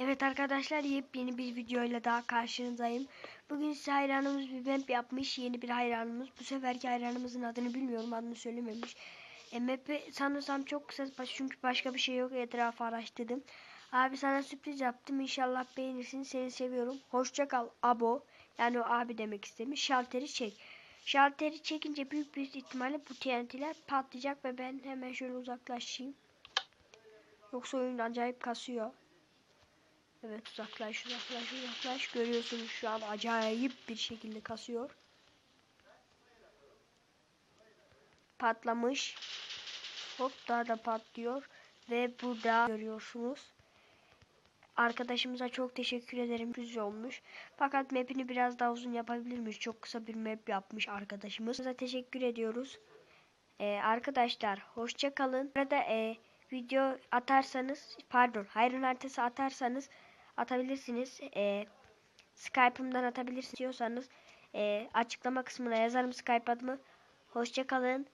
Evet arkadaşlar yepyeni bir videoyla daha karşınızdayım. Bugün size hayranımız bir map yapmış. Yeni bir hayranımız. Bu seferki hayranımızın adını bilmiyorum. Adını söylememiş. E, map'i sanırsam çok kısa çünkü başka bir şey yok. Etrafı araştırdım. Abi sana sürpriz yaptım. İnşallah beğenirsin. Seni seviyorum. Hoşça kal abo. Yani o abi demek istemiş. Şalteri çek. Şalteri çekince büyük bir ihtimalle bu TNT'ler patlayacak ve ben hemen şöyle uzaklaşayım. Yoksa oyun acayip kasıyor. Evet uzaklaş uzaklaş uzaklaş. Görüyorsunuz şu an acayip bir şekilde kasıyor. Patlamış. Hop daha da patlıyor. Ve burada görüyorsunuz. Arkadaşımıza çok teşekkür ederim. Güzel olmuş. Fakat map'ini biraz daha uzun yapabilirmiş. Çok kısa bir map yapmış arkadaşımız. Size teşekkür ediyoruz. Ee, arkadaşlar hoşça kalın. Burada e, video atarsanız pardon hayran haritası atarsanız atabilirsiniz. E, Skype'ımdan atabilirsiniz diyorsanız e, açıklama kısmına yazarım Skype adımı. Hoşça kalın.